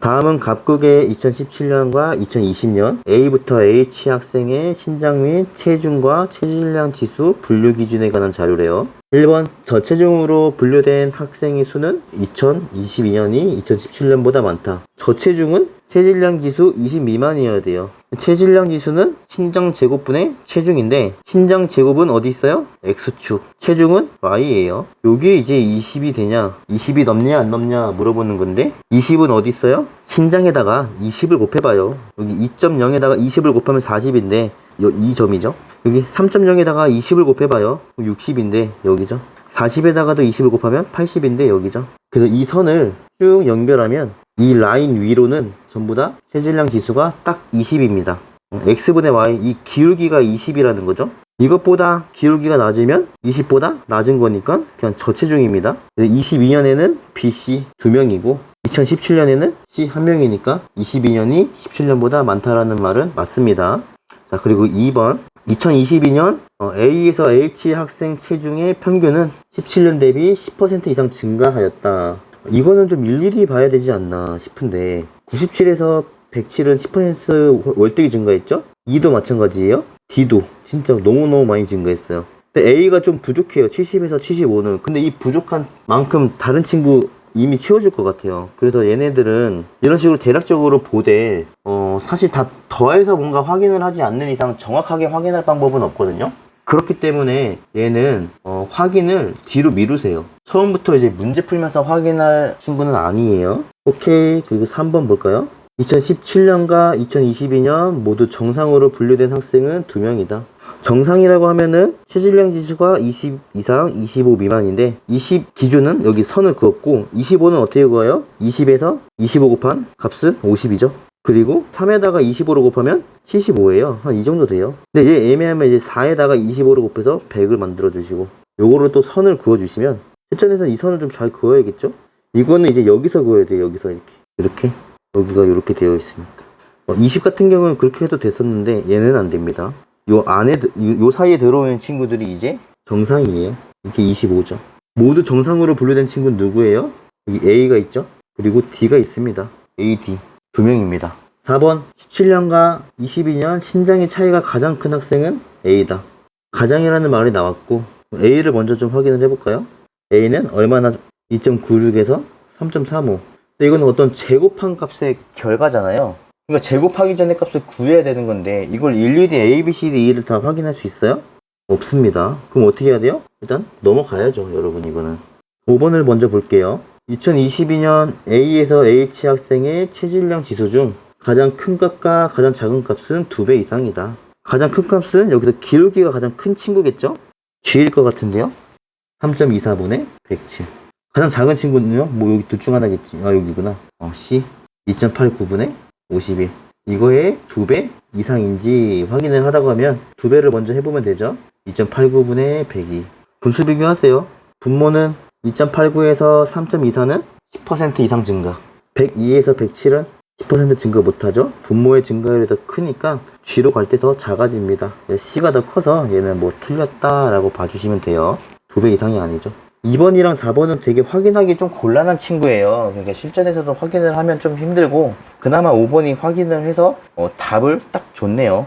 다음은 갑국의 2017년과 2020년 A부터 H 학생의 신장 및 체중과 체질량 지수 분류 기준에 관한 자료래요. 1번 저체중으로 분류된 학생의 수는 2022년이 2017년보다 많다. 저체중은 체질량 지수 20 미만이어야 돼요. 체질량 지수는 신장 제곱분의 체중인데 신장 제곱은 어디 있어요? X축. 체중은 Y예요. 요게 이제 20이 되냐? 20이 넘냐 안 넘냐 물어보는 건데 20은 어디 있어요? 신장에다가 20을 곱해봐요. 여기 2.0에다가 20을 곱하면 40인데 이 점이죠. 여기 3.0에다가 20을 곱해봐요. 60인데 여기죠. 40에다가도 20을 곱하면 80인데 여기죠. 그래서 이 선을 쭉 연결하면 이 라인 위로는 전부 다 체질량 지수가 딱 20입니다. x분의 y 이 기울기가 20이라는 거죠. 이것보다 기울기가 낮으면 20보다 낮은 거니까 그냥 저체중입니다. 22년에는 B, C 두 명이고 2017년에는 C 한 명이니까 22년이 17년보다 많다라는 말은 맞습니다. 자, 그리고 2번. 2022년 어, A에서 H 학생 체중의 평균은 17년 대비 10% 이상 증가하였다. 이거는 좀 일일이 봐야 되지 않나 싶은데 97에서 107은 10% 월등히 증가했죠? 2도 마찬가지예요. D도 진짜 너무너무 많이 증가했어요. 근데 A가 좀 부족해요. 70에서 75는. 근데 이 부족한 만큼 다른 친구 이미 채워줄 것 같아요. 그래서 얘네들은 이런 식으로 대략적으로 보되 어, 사실 다 더해서 뭔가 확인을 하지 않는 이상 정확하게 확인할 방법은 없거든요. 그렇기 때문에 얘는 어, 확인을 뒤로 미루세요. 처음부터 이제 문제 풀면서 확인할 친구는 아니에요. 오케이. 그리고 3번 볼까요? 2017년과 2022년 모두 정상으로 분류된 학생은 2명이다. 정상이라고 하면은 체질량 지수가 20 이상 25 미만인데 20 기준은 여기 선을 그었고 25는 어떻게 그어요? 20에서 25 곱한 값은 50이죠. 그리고 3에다가 25로 곱하면 75예요. 한 이 정도 돼요. 근데 얘 애매하면 이제 4에다가 25로 곱해서 100을 만들어 주시고 요거를 또 선을 그어 주시면 실전에서 이 선을 좀 잘 그어야겠죠? 이거는 이제 여기서 그어야 돼요. 여기서 이렇게. 이렇게. 여기가 이렇게 되어 있으니까. 어, 20 같은 경우는 그렇게 해도 됐었는데 얘는 안 됩니다. 요 안에 드- 요, 요 사이에 들어오는 친구들이 이제 정상이에요. 이게 25죠. 모두 정상으로 분류된 친구는 누구예요? 여기 A가 있죠. 그리고 D가 있습니다. A, D 두 명입니다. 4번 17년과 22년 신장의 차이가 가장 큰 학생은 A다. 가장이라는 말이 나왔고 A를 먼저 좀 확인을 해볼까요? A는 얼마나 2.96에서 3.35. 근데 이거는 어떤 제곱한 값의 결과잖아요. 그러니까 제곱하기 전에 값을 구해야 되는 건데 이걸 일일이 A, B, C, D, E를 다 확인할 수 있어요? 없습니다. 그럼 어떻게 해야 돼요? 일단 넘어가야죠, 여러분 이거는. 5번을 먼저 볼게요. 2022년 A에서 H 학생의 체질량 지수 중 가장 큰 값과 가장 작은 값은 2배 이상이다. 가장 큰 값은 여기서 기울기가 가장 큰 친구겠죠? G일 것 같은데요? 3.24분의 107. 가장 작은 친구는요? 뭐 여기 둘 중 하나겠지. 아 여기구나. 어, C 2.89분의 51. 이거의 2배 이상인지 확인을 하라고 하면 2배를 먼저 해보면 되죠. 2.89분의 102. 분수 비교하세요. 분모는 2.89에서 3.24는 10% 이상 증가. 102에서 107은 10% 증가 못하죠. 분모의 증가율이 더 크니까 G로 갈 때 더 작아집니다. C가 더 커서 얘는 뭐 틀렸다라고 봐주시면 돼요. 2배 이상이 아니죠. 2번이랑 4번은 되게 확인하기 좀 곤란한 친구예요. 그러니까 실전에서도 확인을 하면 좀 힘들고, 그나마 5번이 확인을 해서 어, 답을 딱 줬네요.